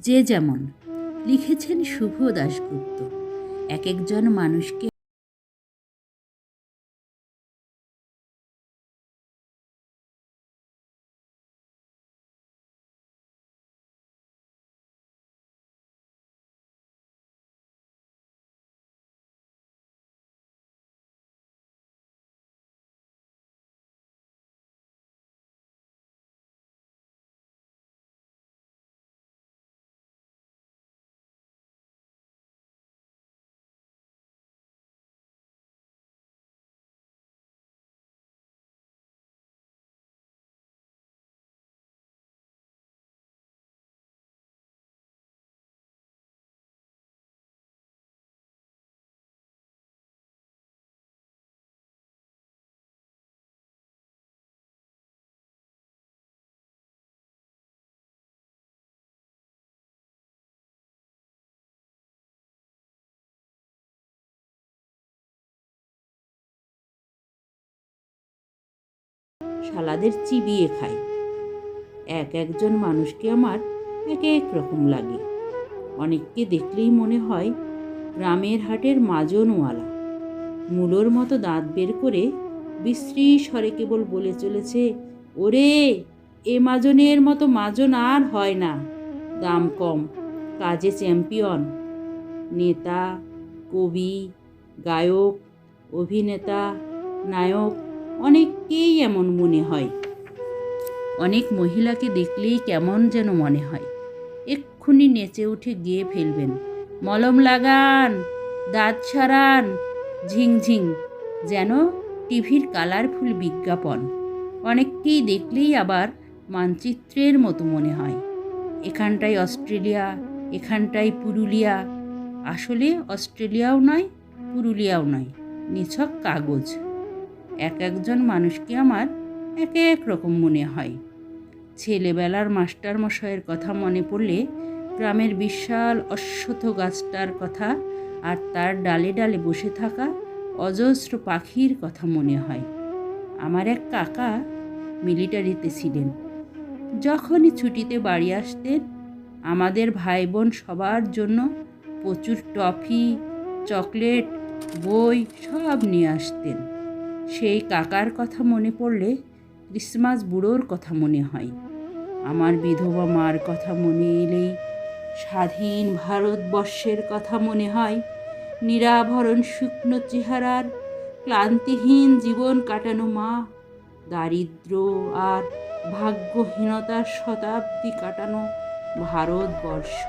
যে যেমন লিখেছেন শুভ দাশগুপ্ত। এক একজন মানুষকে শালাদের চিবিয়ে খাই এক একজন মানুষকে আমার এক এক রকম লাগে। অনেককে দেখলেই মনে হয় গ্রামের হাটের মাজনওয়ালা। মূলোর মতো দাঁত বের করে বিশ্রী স্বরে কেবল বলে চলেছে, ওরে, এ মাজনের মতো মাজন আর হয় না। দাম কম, কাজে চ্যাম্পিয়ন। নেতা, কবি, গায়ক, অভিনেতা, নায়ক অনেককেই এমন মনে হয়। অনেক মহিলাকে দেখলেই কেমন যেন মনে হয়। এক্ষুনি নেচে উঠে গিয়ে ফেলবেন। মলম লাগান, দাঁত ছাড়ান ঝিংঝিং যেন টিভির কালারফুল বিজ্ঞাপন। অনেককেই দেখলেই আবার মানচিত্রের মতো মনে হয়। এখানটায় অস্ট্রেলিয়া, এখানটায় পুরুলিয়া। আসলে অস্ট্রেলিয়াও নয়, পুরুলিয়াও নয়, নিছক কাগজ। এক একজন মানুষকে আমার এক এক রকম মনে হয়। ছেলেবেলার মাস্টার মশাইয়ের কথা মনে পড়লে গ্রামের বিশাল অশ্বথ গাছটার কথা আর তার ডালে ডালে বসে থাকা অজস্র পাখির কথা মনে হয়। আমার এক কাকা মিলিটারিতে ছিলেন। যখনই ছুটিতে বাড়ি আসতেন, আমাদের ভাই বোন সবার জন্য প্রচুর টফি, চকলেট, বই সব নিয়ে আসতেন। সেই কাকার কথা মনে পড়লে ক্রিসমাস বুড়োর কথা মনে হয়। আমার বিধবা মার কথা মনে এলেই স্বাধীন ভারতবর্ষের কথা মনে হয়। নিরাভরণ শুকনো চেহারার, ক্লান্তিহীন জীবন কাটানো মা, দারিদ্র আর ভাগ্যহীনতার শতাব্দী কাটানো ভারতবর্ষ।